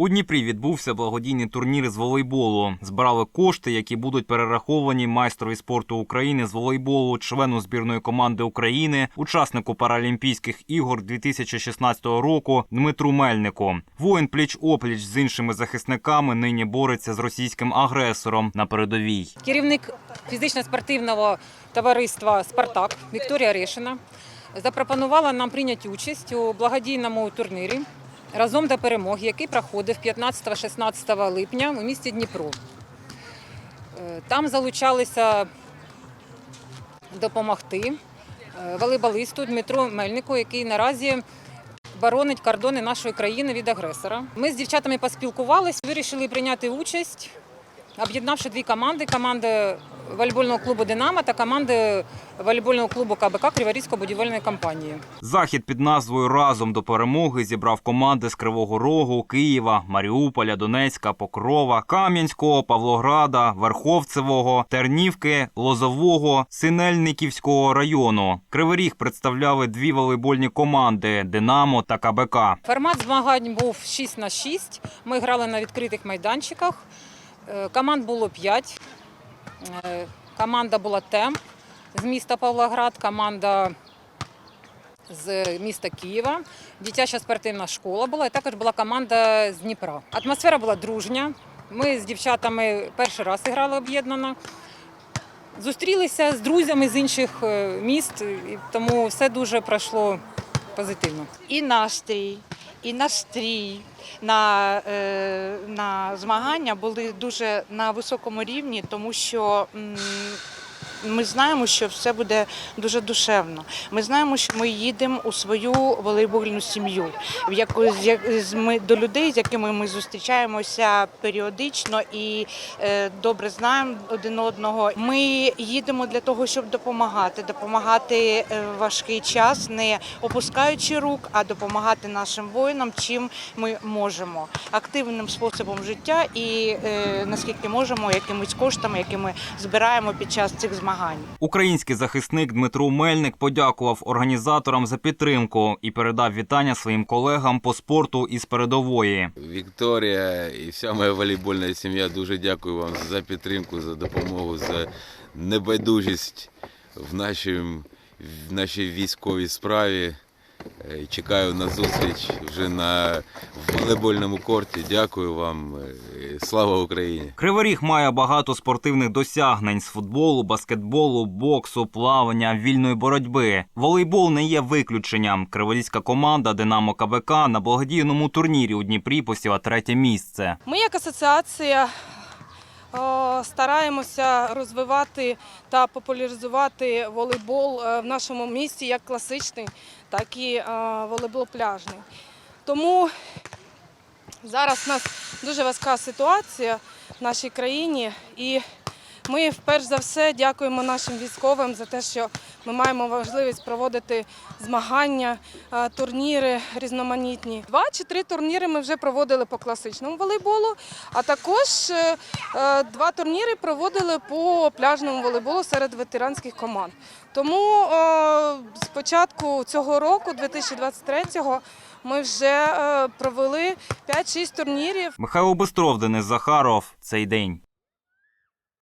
У Дніпрі відбувся благодійний турнір з волейболу. Збирали кошти, які будуть перераховані майстрові спорту України з волейболу, члену збірної команди України, учаснику Паралімпійських ігор 2016 року Дмитру Мельнику. Воїн пліч опліч з іншими захисниками нині бореться з російським агресором на передовій. Керівник фізично-спортивного товариства Спартак Вікторія Решина запропонувала нам прийняти участь у благодійному турнірі разом до перемоги, який проходив 15-16 липня у місті Дніпро. Е, Там залучалися допомогти е, волейболисту Дмитру Мельнику, який наразі боронить кордони нашої країни від агресора. Ми з дівчатами поспілкувалися, вирішили прийняти участь об'єднавши дві команди: команди волейбольного клубу Динамо та команди волейбольного клубу КБК Криворізької будівельної компанії. Захід під назвою Разом до перемоги зібрав команди з Кривого Рогу, Києва, Маріуполя, Донецька, Покрова, Кам'янського, Павлограда, Верховцевого, Тернівки, Лозового, Синельниківського району. Кривий Ріг представляли дві волейбольні команди Динамо та КБК. Формат змагань був 6 на 6. Ми грали на відкритих майданчиках. Е, Команд було 5. Команда була Темп з міста Павлоград, команда з міста Києва, дитяча спортивна школа була, і також була команда з Дніпра. Атмосфера була дружня. Ми з дівчатами перший раз грали об'єднано. Зустрілися з друзями з інших е, міст, тому все дуже пройшло позитивно. і настрій, і настрій на, е, на змагання були дуже на високому рівні, тому що ми знаємо, що все буде дуже душевно. Ми знаємо, що ми їдемо у свою волейбольну сім'ю, в яку з ми до людей, з якими ми зустрічаємося періодично і е, добре знаємо один одного. Ми їдемо для того, щоб допомагати, допомагати е, в важкий час, не опускаючи рук, а допомагати нашим воїнам, чим ми можемо активним способом життя і е, наскільки можемо, якимись коштами, які ми збираємо під час цих змагань. Український захисник Дмитро Мельник подякував організаторам за підтримку і передав вітання своїм колегам по спорту із передової. Вікторія і вся моя волейбольна сім'я дуже дякую вам за підтримку, за допомогу, за небайдужість в нашій, в нашій військовій справі. Е, Чекаю на зустріч вже на волейбольному корті. Дякую вам. Е, Слава Україні! Кривий Ріг має багато спортивних досягнень з футболу, баскетболу, боксу, плавання, вільної боротьби. Волейбол не є виключенням. Криворізька команда Динамо КБК на благодійному турнірі у Дніпрі посіла третє місце. Ми як асоціація стараємося розвивати та популяризувати волейбол е, в нашому місті як класичний, так і е, волейбол пляжний. Тому зараз у нас дуже важка ситуація в нашій країні і ми перш за все дякуємо нашим військовим за те, що ми маємо можливість проводити змагання, турніри різноманітні. Два чи три турніри ми вже проводили по класичному волейболу, а також е, е, два турніри проводили по пляжному волейболу серед ветеранських команд. Тому е, з початку цього року, 2023-го, ми вже провели 5-6 турнірів. Михайло Бистров, Денис Захаров. Цей день.